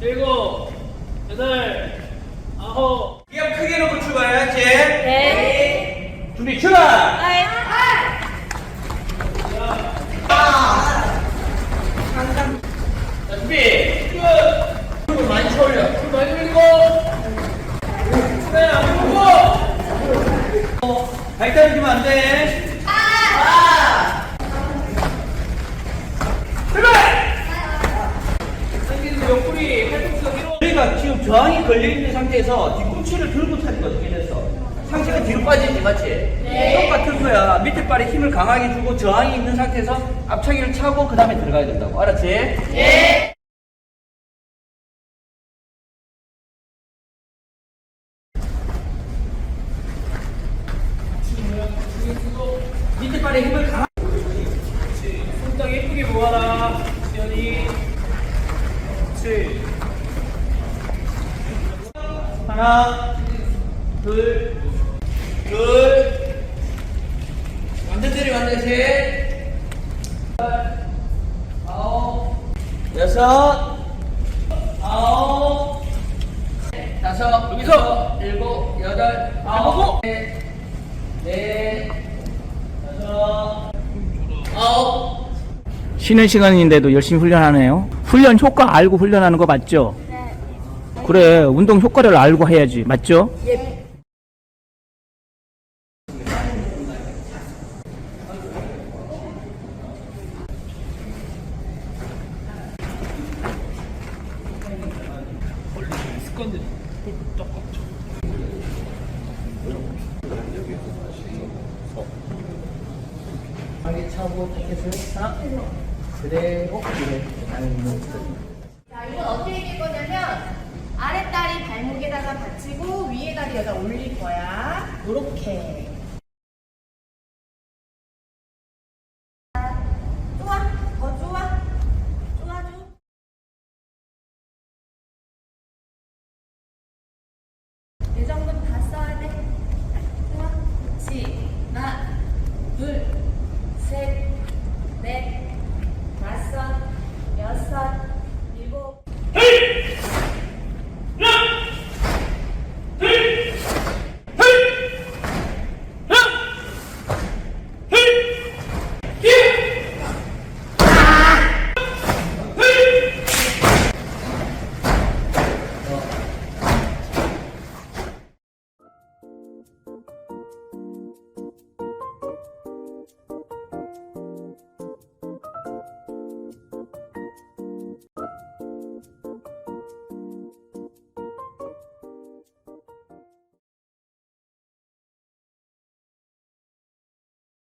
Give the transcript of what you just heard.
일곱, 여덟, 아홉. 기업 크게 놓고 출발해야지. 네. 준비 출발. 아이. 자, 준비. 끝. 힘을 많이 쳐올려. 손 많이 돌리고. 네, 안 보고. 어, 주면 안 돼. 당기는 옆구리, 팔꿈치가 저희가 지금 저항이 걸려있는 상태에서 뒤꿈치를 들고 타는 거 어떻게 됐어? 상체가 뒤로 빠지지, 맞지? 네. 똑같은 거야. 밑에 발에 힘을 강하게 주고 저항이 있는 상태에서 앞차기를 차고 그 다음에 들어가야 된다고. 알았지? 네. 밑에 발에 힘을 강하게 손딱 예쁘게 모아라. 지연이. 그렇지. 하나, 둘, 둘, 완전 때리 완전 셋, 아홉, 여섯, 아홉, 다섯, 여기서. 일곱, 여덟. 아홉, 넷, 넷, 다섯, 아홉. 쉬는 시간인데도 열심히 훈련하네요. 훈련 효과 알고 훈련하는 거 맞죠? 네. 그래, 운동 효과를 알고 해야지. 맞죠? 방에 차고 타켓을 하나, 그대로 이렇게 나는 자, 붙이고 위에 다리 여자 올릴 거야. 이렇게. 좋아, 어 좋아, 좋아 줘. 예정분 다 써야 돼. 좋아, 그렇지.